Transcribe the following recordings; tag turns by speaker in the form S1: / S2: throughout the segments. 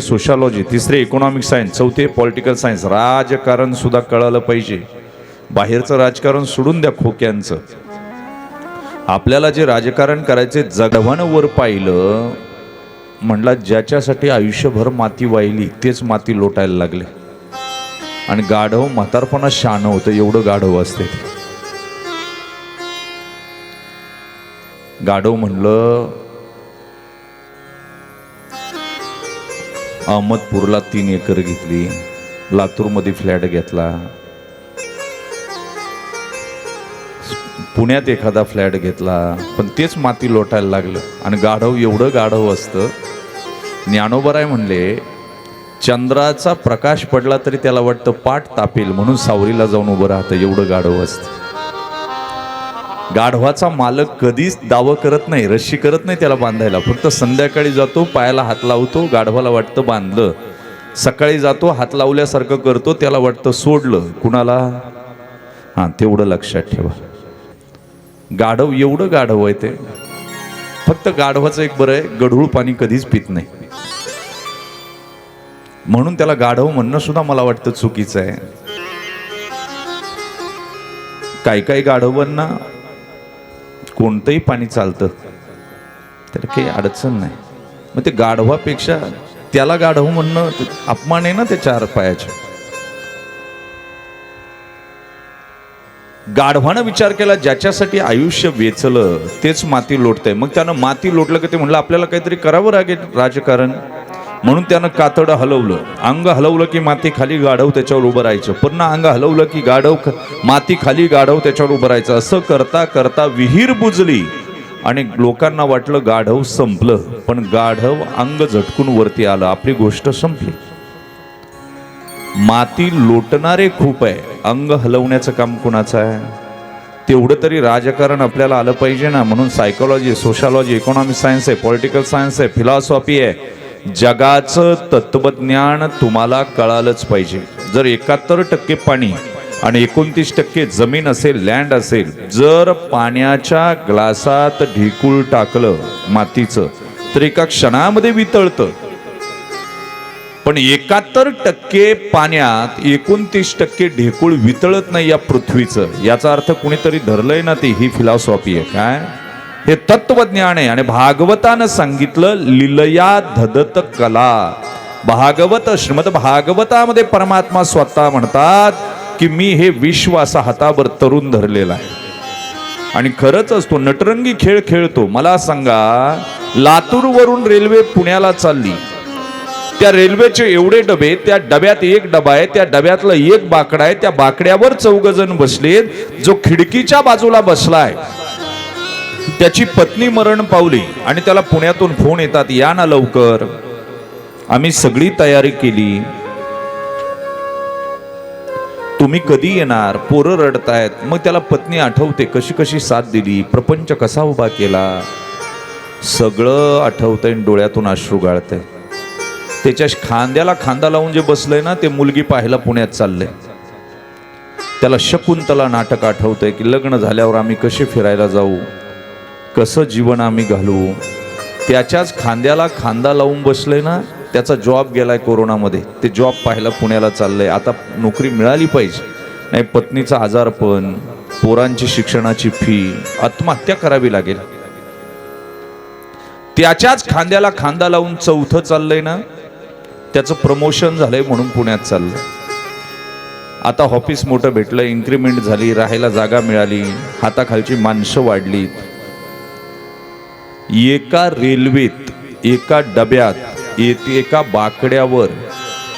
S1: Sociology तिसरे economic science चौथे political science राजकारण सुद्धा कळालं पाहिजे. बाहेरचं राजकारण सोडून द्या खोक्यांचं. आपल्याला जे राजकारण करायचे जगवानं वर पाहिलं म्हणला ज्याच्यासाठी आयुष्यभर माती वाहिली तेच माती लोटायला लागले. आणि गाढव म्हातारपणा शान होतं एवढं गाढव असते गाढव म्हणलं अहमदपूरला तीन एकर घेतली. लातूरमध्ये फ्लॅट घेतला. पुण्यात एखादा फ्लॅट घेतला. पण तेच माती लोटायला लागलं. आणि गाढव एवढं गाढव असतं. ज्ञानोबराय म्हणले चंद्राचा प्रकाश पडला तरी त्याला वाटतं पाठ तापेल. म्हणून सावरीला जाऊन उभं राहतं. एवढं गाढव असतं. गाढवाचा मालक कधीच दावं करत नाही रश्शी करत नाही त्याला बांधायला. फक्त संध्याकाळी जातो पायाला हात लावतो गाढवाला वाटतं बांधलं. सकाळी जातो हात लावल्यासारखं करतो त्याला वाटतं सोडलं. कुणाला? हां तेवढं लक्षात ठेवा. गाढव एवढं गाढव आहे ते. फक्त गाढवाचं एक बरं आहे गढूळ पाणी कधीच पित नाही. म्हणून त्याला गाढव म्हणणं सुद्धा मला वाटतं चुकीचं आहे. काही काही गाढवांना कोणतंही पाणी चालतं तर काही अडचण नाही. मग ते गाढवापेक्षा त्याला गाढव म्हणणं अपमान आहे ना त्या चार पायाच्या गाढवानं विचार केला ज्याच्यासाठी आयुष्य वेचलं तेच माती लोटतंय. मग त्यानं माती लोटलं की ते म्हणलं आपल्याला काहीतरी करावं लागेल राजकारण. म्हणून त्यानं कातडं हलवलं. अंग हलवलं की माती खाली गाढव त्याच्यावर उभं राहायचं. पुन्हा अंग हलवलं की गाढव माती खाली गाढव त्याच्यावर उभं राहायचं. असं करता करता विहीर बुजली आणि लोकांना वाटलं गाढव संपलं. पण गाढव अंग झटकून वरती आलं. आपली गोष्ट संपली. माती लोटणारे खूप आहे. अंग हलवण्याचं काम कुणाचं आहे? तेवढं तरी राजकारण आपल्याला आलं पाहिजे ना. म्हणून सायकोलॉजी सोशॉलॉजी इकॉनॉमिक सायन्स आहे पॉलिटिकल सायन्स आहे फिलॉसॉफी आहे. जगाचं तत्वज्ञान तुम्हाला कळालंच पाहिजे. जर एकाहत्तर टक्के पाणी आणि एकोणतीस टक्के जमीन असेल लँड असेल जर पाण्याच्या ग्लासात ढिकूळ टाकलं मातीचं तर एका क्षणामध्ये वितळतं. पण एकाहत्तर टक्के पाण्यात एकोणतीस टक्के ढेकूळ वितळत नाही या पृथ्वीचं याचा अर्थ कुणीतरी धरलंय ना ती ही फिलॉसॉफी आहे. काय? हे तत्वज्ञान आहे आणि भागवतानं सांगितलं लिलया धदत कला. भागवत श्रीमद भागवतामध्ये परमात्मा स्वतः म्हणतात की मी हे विश्व असा हातावर तरुण धरलेला आहे. आणि खरंच असतो नटरंगी खेळ खेळतो. मला सांगा लातूरवरून रेल्वे पुण्याला चालली. त्या रेल्वेचे एवढे डबे त्या डब्यात एक डबा आहे त्या डब्यातलं एक बाकडा आहे त्या बाकड्यावर चौघ जण बसलेत. जो खिडकीच्या बाजूला बसलाय त्याची पत्नी मरण पावली आणि त्याला पुण्यातून फोन येतात या ना लवकर. आम्ही सगळी तयारी केली. तुम्ही कधी येणार? पोरं रडतायत. मग त्याला पत्नी आठवते कशी कशी साथ दिली? प्रपंच कसा उभा केला? सगळं आठवतंय आणि डोळ्यातून अश्रू गाळतंय. त्याच्या खांद्याला खांदा लावून जे बसलंय ना ते मुलगी पाहायला पुण्यात चाललंय. त्याला शकुंतला नाटक आठवतंय की लग्न झाल्यावर आम्ही कसे फिरायला जाऊ? कसं जीवन आम्ही घालू त्याच्याच खांद्याला खांदा लावून बसले ना त्याचा जॉब गेलाय कोरोनामध्ये. ते जॉब पाहायला पुण्याला चाललंय. आता नोकरी मिळाली पाहिजे. नाही पत्नीचा आजारपण पोरांची शिक्षणाची फी आत्महत्या करावी लागेल. त्याच्याच खांद्याला खांदा लावून चौथं चाललंय ना त्याचं प्रमोशन झालंय म्हणून पुण्यात चाललंय. आता ऑफिस मोठं भेटलं इन्क्रीमेंट झाली राहायला जागा मिळाली हाताखालची माणसं वाढली एका रेल्वेत एका डब्यात एक एका बाकड्यावर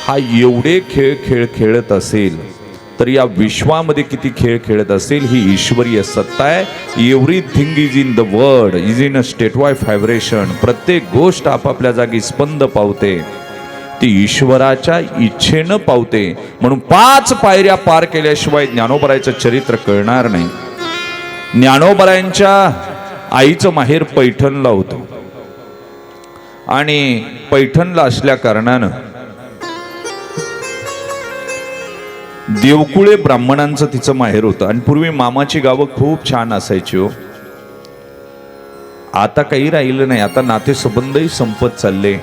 S1: हा एवढे खेळ खेळ खेळत असेल तर या विश्वामध्ये किती खेळ खेळत असेल ही ईश्वरीय सत्ता आहे. Everything is in the world is in a state why vibration प्रत्येक गोष्ट आपापल्या जागी स्पंद पावते. ती ईश्वराच्या इच्छेनं पावते. म्हणून पाच पायऱ्या पार केल्याशिवाय ज्ञानोबरायचं चरित्र कळणार नाही. ज्ञानोबरायांच्या आईचं माहेर पैठणला होतं. आणि पैठणला असल्या कारणानं देवकुळे ब्राह्मणांचं तिचं माहेर होतं. आणि पूर्वी मामाची गावं खूप छान असायची हो. आता काही राहिलं नाही. आता नातेसंबंधही संपत चालले.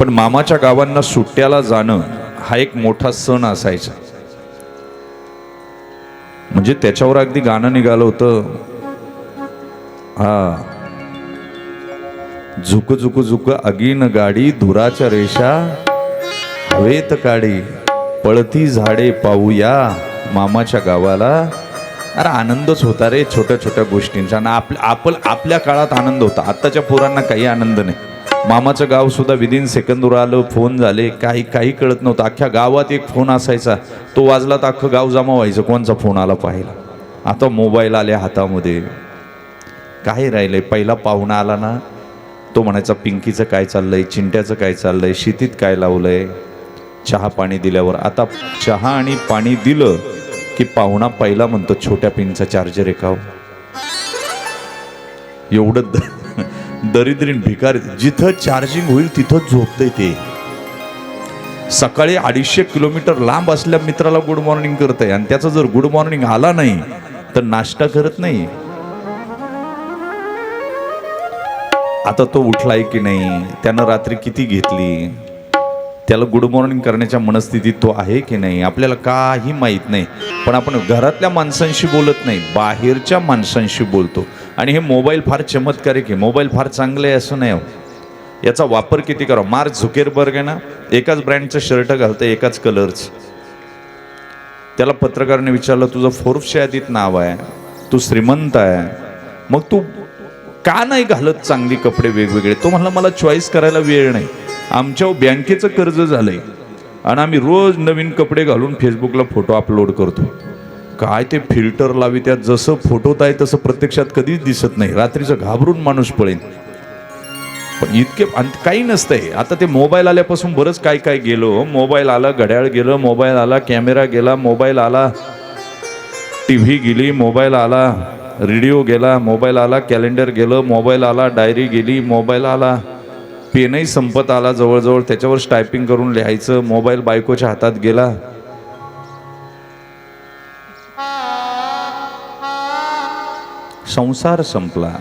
S1: पण मामाच्या गावांना सुट्ट्याला जाणं हा एक मोठा सण असायचा. म्हणजे त्याच्यावर अगदी गाणं निघालं होतं. हा. झुक झुक झुक अगीन गाडी धुराच्या रेषा हवेत काढी पळती झाडे पाहूया मामाच्या गावाला. अरे आनंदच होता रे छोट्या छोट्या गोष्टींचा. आणि आपल्या आपण आपल्या काळात आनंद होता. आत्ताच्या पोरांना काही आनंद नाही. मामाचं गाव सुद्धा विदिन सेकंदवर आलं फोन झाले काही काही कळत नव्हतं. अख्ख्या गावात एक फोन असायचा. तो वाजला तर अख्खं गाव जमा व्हायचं. कोणचा फोन आला पाहिला आता मोबाईल आले हातामध्ये. काय राहिलंय पहिला पाहुणा आला ना तो म्हणायचा पिंकीचं काय चाललंय? चिंट्याचं काय चाललंय? शेतीत काय लावलंय? चहा पाणी दिल्यावर आता चहा आणि पाणी दिलं की पाहुणा पहिला म्हणतो छोट्या पिनचा चार्जर एकाव एवढं द- दरिद्रीन भिकार जिथं चार्जिंग होईल तिथं झोपतंय ते. सकाळी अडीचशे किलोमीटर लांब असल्या मित्राला गुड मॉर्निंग करतंय. आणि त्याचा जर गुड मॉर्निंग आला नाही तर नाश्ता करत नाही. आता तो उठलाय की नाही? त्यानं रात्री किती घेतली? त्याला गुड मॉर्निंग करण्याच्या मनस्थितीत तो आहे की नाही? आपल्याला काही माहीत नाही. पण आपण घरातल्या माणसांशी बोलत नाही बाहेरच्या माणसांशी बोलतो. आणि हे मोबाईल फार चमत्कारिक आहे मोबाईल फार चांगले आहे असं नाही हो. याचा वापर किती करा मार्क झुकेरबर्ग आहे ना? एकाच ब्रँडचं शर्ट घालतं एकाच कलरचं त्याला पत्रकाराने विचारलं तुझं फोर्फ यादीत नाव आहे. तू श्रीमंत आहे. मग तू का नाही घालत चांगली कपडे वेगवेगळे? तो म्हणला मला चॉईस करायला वेळ नाही. आमच्या बँकेचं कर्ज झालंय आणि आम्ही रोज नवीन कपडे घालून फेसबुकला फोटो अपलोड करतो. काय ते फिल्टर लावी त्यात जसं फोटोत आहे तसं प्रत्यक्षात कधीच दिसत नाही. रात्रीचं घाबरून माणूस पळेल पण इतके आणि काही नसतंय. आता ते मोबाईल आल्यापासून बरंच काय काय गेलो. मोबाईल आला घड्याळ गेलं मोबाईल आला कॅमेरा गेला मोबाईल आला टी व्ही गेली मोबाईल आला. रेडिओ गेला मोबाईल आला कॅलेंडर गेलं मोबाईल आला डायरी गेली मोबाईल आला. पेनही संपत आला जवळजवळ त्याच्यावर टायपिंग करून लिहायचं मोबाईल बायकोच्या हातात गेला. संसार संपला.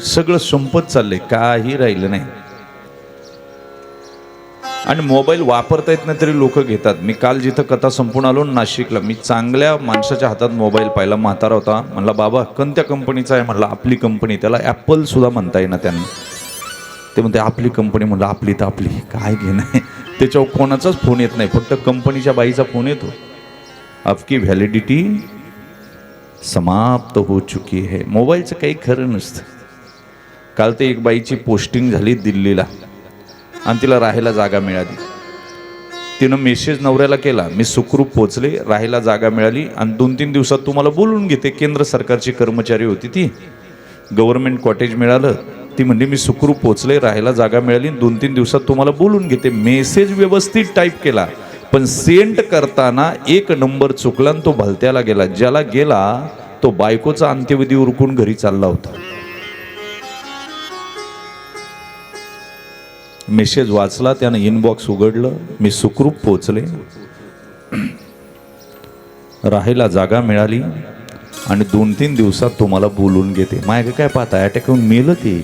S1: सगळं संपत चाललंय काही राहिलं नाही. आणि मोबाईल वापरता येत नाही तरी लोक घेतात. मी काल जिथं कथा संपून आलो नाशिकला मी चांगल्या माणसाच्या हातात मोबाईल पाहिला. म्हातारा होता. म्हणला बाबा कोणत्या कंपनीचा आहे? म्हणलं आपली कंपनी. त्याला ॲपल सुद्धा म्हणता येईना त्यांना. ते म्हणते आपली कंपनी. म्हणलं आपली तर आपली. काय घेणं त्याच्यावर कोणाचाच फोन येत नाही. फक्त कंपनीच्या बाईचा फोन येतो. आपकी व्हॅलिडिटी समाप्त हो चुकी आहे मोबाईलचं काही खरं नसतं. काल ते एक बाईची पोस्टिंग झाली दिल्लीला. आणि तिला राहायला जागा मिळाली. तिनं मेसेज नवऱ्याला केला मी सुखरूप पोचले राहायला जागा मिळाली आणि दोन तीन दिवसात तुम्हाला बोलून घेते. केंद्र सरकारची कर्मचारी होती ती. गव्हर्नमेंट कॉटेज मिळालं. ती म्हणली मी सुखरूप पोचले राहायला जागा मिळाली दोन तीन दिवसात तुम्हाला बोलून घेते. मेसेज व्यवस्थित टाईप केला. पण सेंड करताना एक नंबर चुकला आणि तो भलत्याला गेला. ज्याला गेला तो बायकोचा अंत्यविधी उरकून घरी चालला होता. मेसेज वाचला त्यानं इनबॉक्स उघडलं मी सुखरूप पोचले. राहायला जागा मिळाली आणि दोन तीन दिवसात तुम्हाला बोलून घेते. माझ्या काय पाहता अटॅक येऊन मेलं ते